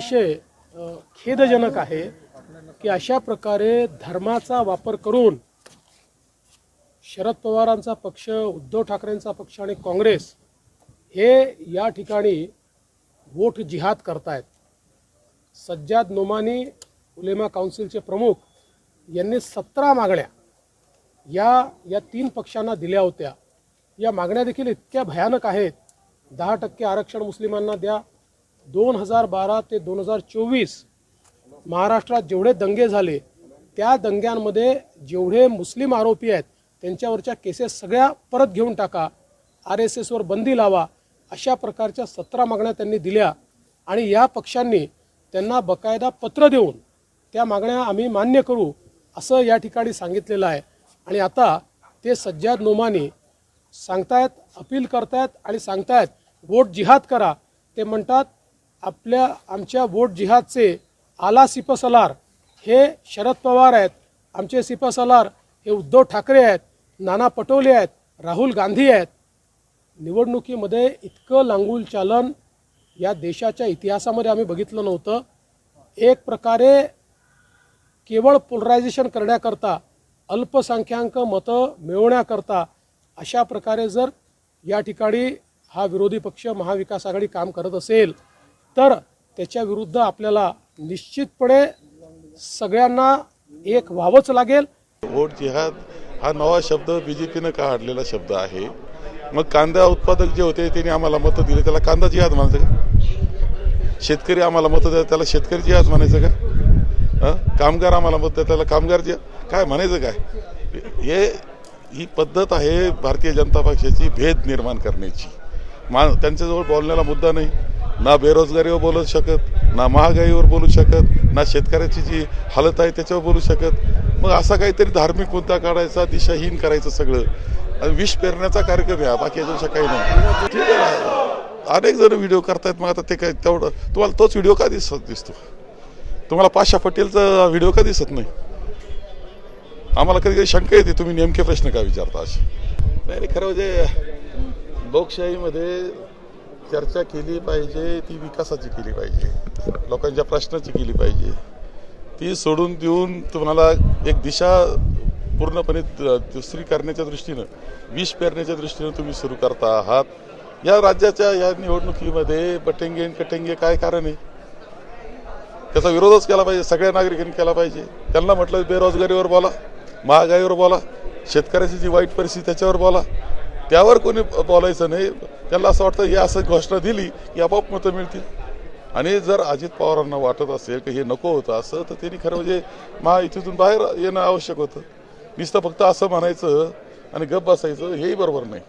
अतिशय खेदजनक आहे की अशा प्रकारे धर्माचा वापर करून शरद पवारांचा पक्ष उद्धव ठाकरेंचा पक्ष आणि काँग्रेस हे या ठिकाणी वोट जिहाद करतायत. सज्जाद नोमानी उलेमा काउन्सिलचे प्रमुख यांनी सतरा मागण्या या या तीन पक्षांना दिल्या होत्या. या मागण्या देखील इतक्या भयानक आहेत. दहा टक्के आरक्षण मुस्लिमांना द्या दोन हजार बारा ते दोन हजार चोवीस महाराष्ट्रात जेवढे दंगे झाले त्या दंग्यांमध्ये जेवढे मुस्लिम आरोपी आहेत त्यांच्यावरच्या केसेस सगळ्या परत घेऊन टाका आर एस एसवर बंदी लावा अशा प्रकारच्या सतरा मागण्या त्यांनी दिल्या आणि या पक्षांनी त्यांना बकायदा पत्र देऊन त्या मागण्या आम्ही मान्य करू असं या ठिकाणी सांगितलेलं आहे. आणि आता ते सज्जाद नोमानी सांगतायत अपील करतायत आणि सांगतायत वोट जिहाद करा. ते म्हणतात आपल्या आमच्या वोट जिहादचे आला सिपसलार हे शरद पवार आहेत आमचे सिपसलार हे उद्धव ठाकरे आहेत नाना पटोले आहेत राहुल गांधी आहेत. निवडणुकीमध्ये इतकं लांगूल चालन या देशाच्या इतिहासामध्ये आम्ही बघितलं नव्हतं. एक प्रकारे केवळ पोलरायझेशन करण्याकरता अल्पसंख्याक मतं मिळवण्याकरता अशा प्रकारे जर या ठिकाणी हा विरोधी पक्ष महाविकास आघाडी काम करत असेल तर त्याच्या विरुद्ध आपल्याला निश्चितपणे सगळ्यांना एक व्हावंच लागेल. वोट जिहाद हा नवा शब्द बीजेपीनं काढलेला शब्द आहे? मग कांदा उत्पादक जे होते त्यांनी आम्हाला मतं दिले. त्याला कांदा जिहाद म्हणायचं का? शेतकरी आम्हाला मतं द्या त्याला शेतकरी जिहाद म्हणायचं का? कामगार आम्हाला मत द्या त्याला कामगार जिहाद. काय म्हणायचं काय? हे ही पद्धत आहे भारतीय जनता पक्षाची भेद निर्माण करण्याची. मा त्यांच्याजवळ बोलण्याला मुद्दा नाही. ना बेरोजगारीवर बोलू शकत ना महागाईवर बोलू शकत ना शेतकऱ्याची जी हालत आहे त्याच्यावर बोलू शकत. मग असा काहीतरी धार्मिक मुद्दा काढायचा दिशाहीन करायचं सगळं. आणि विष पेरण्याचा कार्यक्रम आहे बाकी याच्यापेक्षा काही नाही. ठीक आहे. ना. अनेक जण व्हिडिओ करतायत मग आता ते काय तेवढं तुम्हाला तोच व्हिडिओ का दिसत दिसतो? तुम्हाला पाशा पटेलचा व्हिडिओ का दिसत नाही? आम्हाला कधी कधी शंका येते तुम्ही नेमके प्रश्न का विचारता असे? नाही नाही, खरं म्हणजे लोकशाहीमध्ये चर्चा केली पाहिजे ती विकासाची केली पाहिजे. लोकांच्या प्रश्नाची केली पाहिजे. ती सोडून देऊन तुम्हाला एक दिशा पूर्णपणे दुसरी करण्याच्या दृष्टीनं विष पेरण्याच्या दृष्टीनं तुम्ही सुरू करता आहात. या राज्याच्या या निवडणुकीमध्ये बटेंगे आणि कटेंगे काय कारण आहे? त्याचा विरोधच केला पाहिजे सगळ्या नागरिकांनी केला पाहिजे. त्यांना म्हटलं बेरोजगारीवर बोला महागाईवर बोला शेतकऱ्याची जी वाईट परिस्थिती त्याच्यावर बोला. त्यावर कोणी बोलायचं नाही. त्यांना असं वाटतं या असं घोषणा दिली की आपोआप मतं मिळतील. आणि जर अजित पवारांना वाटत असेल की हे नको होतं असं तर त्यांनी खरं म्हणजे महायुतीतून बाहेर येणं आवश्यक होतं. नुसतं फक्त असं म्हणायचं आणि गप बसायचं हेही बरोबर नाही.